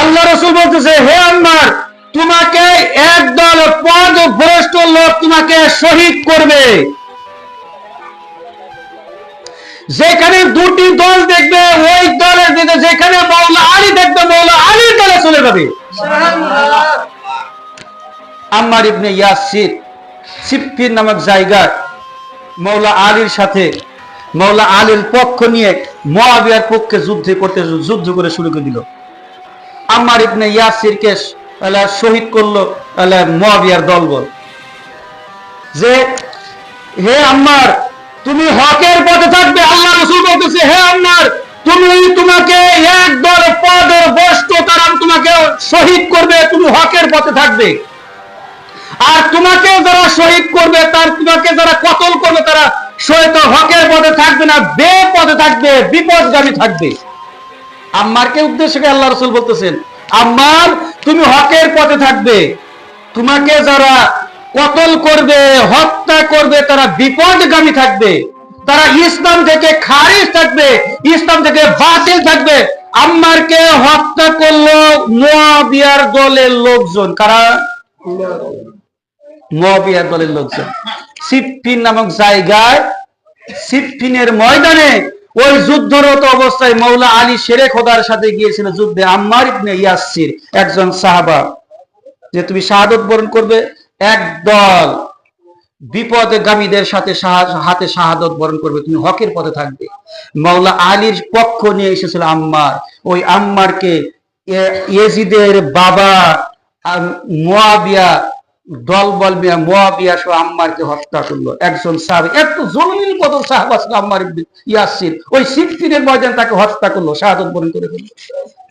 আল্লাহ রসুল বলতেছে হে আম্মার তোমাকে একদল পদ ভ্রষ্ট লোক তোমাকে শহীদ করবে। যেখানে দুটি দল দেখবে ওই দলের দিকে যেখানে মৌলা আলী দেখবে মৌলা আলীর দলে চলে যাবে। আম্মার ইবনে ইয়াসির সিপ্পির নামক জায়গায় মৌলা আলীর সাথে মৌলা আলীর পক্ষ নিয়ে মহাবিয়ার পক্ষে যুদ্ধ করতে যুদ্ধ করে শুরু করে দিল। আম্মার ইবনে ইয়াসিরকে শহীদ করল মহাবিয়ার দলবল। যে, হে আম্মার, তুমি হকের পথে থাকবে, আল্লাহ রসুল বলতেছে, হে আম্মার, তুমি তোমাকে একদল পদের বস্তু তারা তোমাকে শহীদ করবে, তুমি হকের পথে থাকবে। আর তোমাকে যারা শহীদ করবে, তার তোমাকে যারা কতল করবে, তারা শহীদ হকের পথে থাকবে না বে পথে থাকবে বিপদগামী থাকবে। আম্মারকে উদ্দেশ্য করে আল্লাহ রসুল বলতেছেন আম্মার, তুমি হকের পথে থাকবে। তোমাকে যারা কতল করবে, হত্যা করবে, তারা বিপদগামী থাকবে। তারা ইসলাম থেকে খারিজ থাকবে, ইসলাম থেকে বাতিল থাকবে। আম্মারকে হত্যা করল মুয়াবিয়ার দলের লোকজন। কারা? মুয়াবিয়ার দলের লোকজন। সিফিন নামক জায়গায় সিফিনের ময়দানে ওই যুদ্ধরত অবস্থায় মৌলা আলী শেরে খোদার সাথে গিয়েছিল যুদ্ধে আম্মার ইবনে ইয়াসির একজন সাহাবা। যে তুমি শাহাদত বরণ করবে একদল বিপদগামীদের সাথে হাতে শাহাদত বরণ করবে, তুমি হকের পথে থাকবে। মৌলা আলীর পক্ষ নিয়ে এসেছিল আম্মার। ওই আম্মারকে ইয়েজিদের বাবা মুয়াবিয়া দল বল মিয়া আম্মারকে হত্যা করল। একজন সাহাবী, এত জলিল কত সাহাবা ছিল আম্মার ইয়াসির ওই সিফিনের ময়দান তাকে হত্যা করল, শাহাদত বরণ করে ফেলল।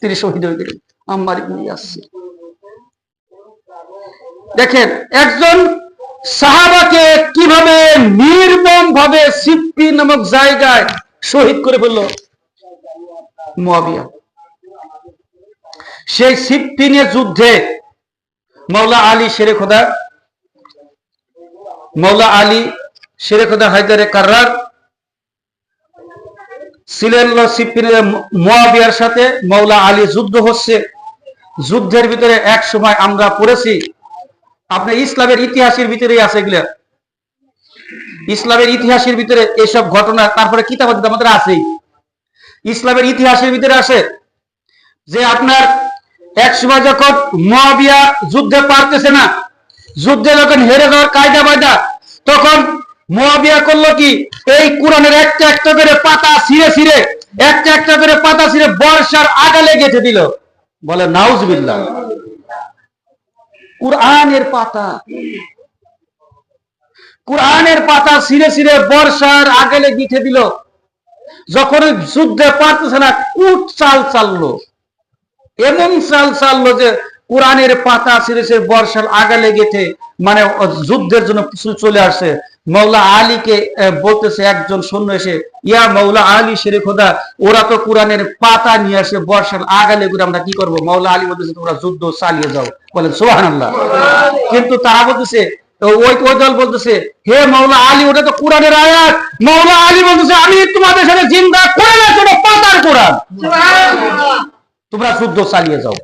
তিনি শহীদ হয়ে গেলেন আম্মার ইয়াসির দেখেন, একজন সাহাবাকে কীভাবে নির্মম ভাবে সিপ্পি নামক জায়গায় শহীদ করে ফেলল? মুয়াবিয়া। সেই সিপ্পিনের যুদ্ধে মৌলা আলী শেরে খোদা মৌলা আলী শেরে খোদা হায়দারে কার্রার ছিলেন সিপ্পিনের সাথে মৌলা আলী যুদ্ধ হচ্ছে। যুদ্ধের ভিতরে এক সময় আমরা পড়েছি, আপনি ইসলামের ইতিহাসের ভিতরেই আছে এগুলা। ইসলামের ইতিহাসের ভিতরে এইসব ঘটনা, তারপরে কিতাব আমাদের আছেই। ইসলামের ইতিহাসের ভিতরে আছে যে আপনার এক সময় যখন মহাবিয়া যুদ্ধে পারতেছে না, যুদ্ধে যখন হেরে যাওয়ার কায়দা বায়দা তখন মহাবিয়া করল কি? এই কোরআনের একটা একটা করে পাতা ছিঁড়ে ছিঁড়ে, একটা একটা করে পাতা ছিঁড়ে বর্ষার আগালে গেঁথে দিল। বলে, নাউজবিল্লাহ। কোরআনের পাতা কোরআনের পাতা ছিঁড়ে ছিঁড়ে বর্ষার আগেলে গিঠে দিল। যখন যুদ্ধে পারতেছে না কুট চাল চাললো। এমন চাল চাললো যে কোরআনের পাতা ছিঁড়ে বর্ষার আগালে গেথে মানে যুদ্ধের জন্য কিছু চলে আসছে। মৌলা আলীকে বলতেছে একজন সৈন্য এসে, ইয়া মৌলা আলী শেরে খোদা, ওরা তো কোরআনের পাতা নিয়ে আসে, বর্ষার আগালে করে আমরা কি করব? মৌলা আলী বলতেছে, তোমরা যুদ্ধ চালিয়ে যাও। বলেন সোহান কিন্তু তারা বলতেছে ওই ওই দল বলতেছে, হে মৌলা আলী, ওটা তো কোরআনের আয়াত। মৌলা আলী বলতেছে, আমি তোমাদের সাথে জিন্দা কোরআনের জন্য পাতার কোরআন। তোমরা যুদ্ধ চালিয়ে যাও।